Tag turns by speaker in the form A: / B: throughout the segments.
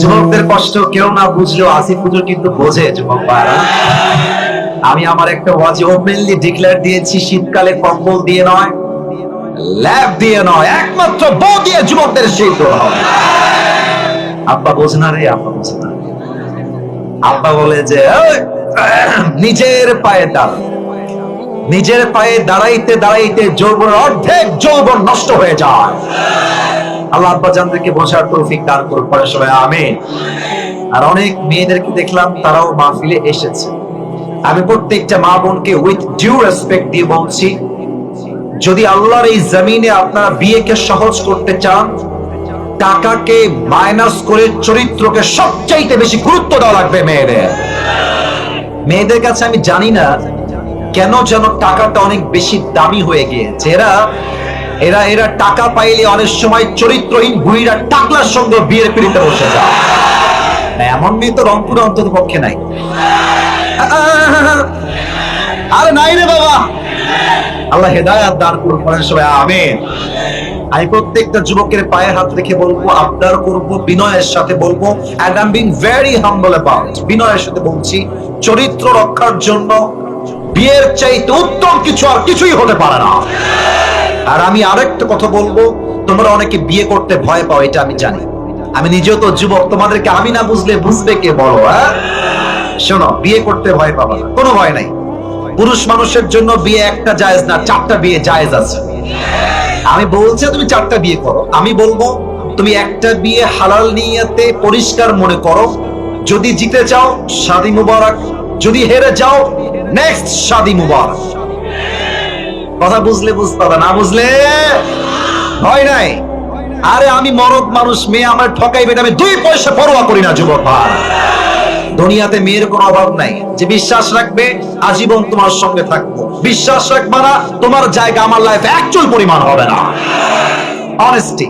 A: যুবকদের কষ্ট কেউ না বুঝলেও আসিফ হুজুর কিন্তু বোঝে, যুবক ভাইরা। আমি আমার একটা ওয়াজে ওপেনলি ডিক্লেয়ার দিয়েছি, শীতকালে কম্বল দিয়ে নয় ল্যাব দিয়ে নয়, একমাত্র দিয়ে যুবকদের শীত আব্বা বোঝে না রে, আব্বা বোঝে না। আব্বা বলে যে নিজের পায়ে দাঁড়া। নিজের পায়ে দাঁড়াইতে দাঁড়াইতে যৌবনের অর্ধেক যৌবন নষ্ট হয়ে যায়। আল্লাহ আব্বা জানদেরকে বোঝার তৌফিক দান করুন পরে সবাই আমিন। আর অনেক মেয়েদেরকে দেখলাম, তারাও মাহফিলে এসেছে। আমি প্রত্যেকটা মা বোনকে উইথ ডিউ রেসপেক্ট দিয়ে বলছি, যদি আল্লাহর এই জমিনে আপনারা বিয়েকে সহজ করতে চান, টাকাকে মাইনাস করে চরিত্রকে সবচাইতে বেশি গুরুত্ব দেওয়া লাগবে মেয়েদের। মেয়েদের কাছে আমি জানি না কেন যেন টাকাটা অনেক বেশি দামি হয়ে গিয়েছে। এরা এরা এরা টাকা পাইলে অনেক সময় চরিত্রহীন বুড়িরা টাকলার সঙ্গে বিয়ের পিড়িতে বসে যায়। এমন মেয়ে তো রংপুরে অন্তত পক্ষে নাই। আরে নাই রে বাবা। আল্লাহ হেদায়াত দান করুন পরের সবাই, আমিন। আমি প্রত্যেকটা যুবকের পায়ে হাত রেখে বলব আবদার করব, বিনয়ের সাথে বলব and I am being very humble about বিনয়ের সাথে বলছি, চরিত্র রক্ষার জন্য বিয়ের চাইতে উত্তম কিছু আর কিছুই হতে পারে না। আর আমি আরেকটা কথা বলব, তোমরা অনেকে বিয়ে করতে ভয় পাও, এটা আমি জানি। আমি নিজেও তো যুবক, তোমাদেরকে আমি না বুঝলে বুঝবে কে বলো হ্যাঁ? শোনো, বিয়ে করতে ভয় পাবা না, কোনো ভয় নাই। পুরুষ মানুষের জন্য বিয়ে একটা জায়েজ না, চারটা বিয়ে জায়েজ আছে। আমি বলছি, তুমি চারটা বিয়ে করো। আমি বলব, তুমি একটা বিয়ে হালাল নিয়তে পরিষ্কার মনে করো। যদি জিতে যাও শাদি মুবারক। যদি হেরে যাও নেক্সট শাদি মুবারক। কথা বুঝলে বুঝতে হবে না বুঝলে হয় নাই। আরে আমি মরদ মানুষ মেয়ে আমার ঠকাইবে না, আমি দুই পয়সা পরোয়া করি না যুবক ভাই। দুনিয়াতে মেয়ের কোনো অভাব নাই যে বিশ্বাস রাখবে আজীবন তোমার সঙ্গে থাকব। বিশ্বাস রাখবে না তোমার জায়গা আমার লাইফে অ্যাকচুয়াল পরিমাণ হবে না। অনেস্টি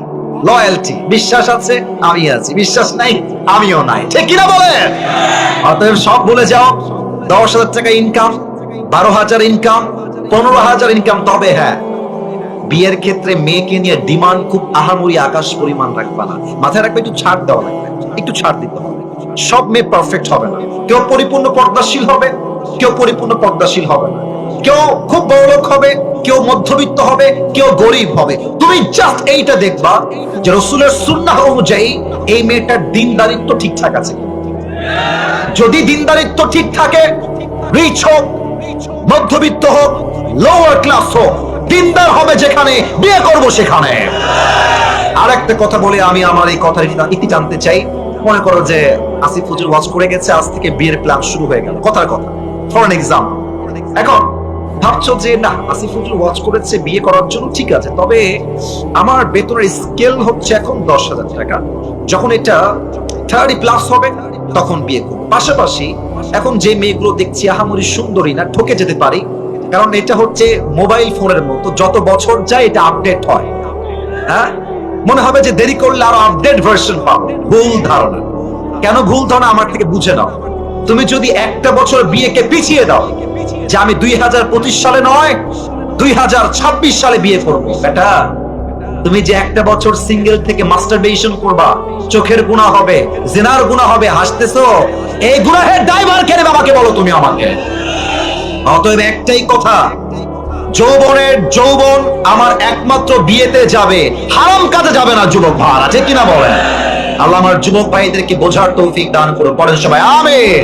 A: লয়্যালটি বিশ্বাস আছে আমি আছি। বিশ্বাস নাই আমিও নাই। ঠিক কিনা বলে অতএব সব ভুলে যাও দশ হাজার টাকা ইনকাম বারো হাজার ইনকাম পনেরো হাজার ইনকাম তবে হ্যাঁ। বিয়ের ক্ষেত্রে মেয়েকে নিয়ে ডিমান্ড খুব আহামরি আকাশ পরিমাণ রাখবা না। মাথায় রাখবে, একটু ছাড় দেওয়া লাগবে। একটু ছাড় দিতে হবে। সব মেয়ে পারফেক্ট হবে না। কেউ পরিপূর্ণ পর্দাশীল হবে, কেউ পরিপূর্ণ পর্দাশীল হবে না। কেউ খুব বড়লোক হবে, কেউ মধ্যবিত্ত হবে, কেউ গরিব হবে। তুমি জাস্ট এইটা দেখবা যে রসুলের সুন্নাহ অনুযায়ী এই মেয়েটার দিনদারিত্ব ঠিকঠাক আছে যদি দিনদারিত্ব ঠিক থাকে রিচ হোক, মধ্যবিত্ত হোক লোয়ার ক্লাস হোক, দিনদার হবে যেখানে, বিয়ে করব সেখানে। আরেকটা কথা বলে আমি আমার এই কথার ইতি- জানতে চাই। মনে করো যে আসিফ হুজুর ওয়াজ করে গেছে, আজ থেকে বিয়ের প্ল্যান শুরু হয়ে গেল। কথার কথা। ফর এন এক্সাম এখন, ভাবছ যে না, আসিফ হুজুর ওয়াজ করেছে, বিয়ে করার জন্য ঠিক আছে। তবে আমার বেতনের স্কেল হচ্ছে এখন দশ হাজার টাকা। যখন এটা থার্টি প্লাস হবে, তখন বিয়ে করব। পাশাপাশি এখন যে মেয়েগুলো দেখছি, আহামরি সুন্দরী না, ঠকে যেতে পারি। কারণ এটা হচ্ছে মোবাইল ফোনের মতো, যত বছর যায় এটা আপডেট হয়। হ্যাঁ? মনে হবে যে দেরি করলে আরও আপডেট ভার্সন পাবো। ভুল ধারণা। কেন ভুল ধারণা আমার থেকে বুঝে নাও। তুমি যদি একটা বছর বিয়েকে পিছিয়ে দাও, যে আমি দুই হাজার পঁচিশ সালে নয়, দুই সালে বিয়ে করব। বেটা, তুমি যে একটা বছর সিঙ্গেল থেকে মাস্টারবেশন করবা, চোখের গুণা হবে, জেনার গুণা হবে, হাসতেছো, এই গুনাহের ড্রাইভার কেন বাবাকে বলো তুমি আমাকে? অতএব একটাই কথা, যৌবনের যৌবন আমার একমাত্র বিয়েতে যাবে, হারাম কাজে যাবে না যুবক ভাড়া আছে কিনা বলেন? আল্লাহ আমার যুবক ভাইদেরকে বোঝার তৌফিক দান করুন পরের সময় আমিন।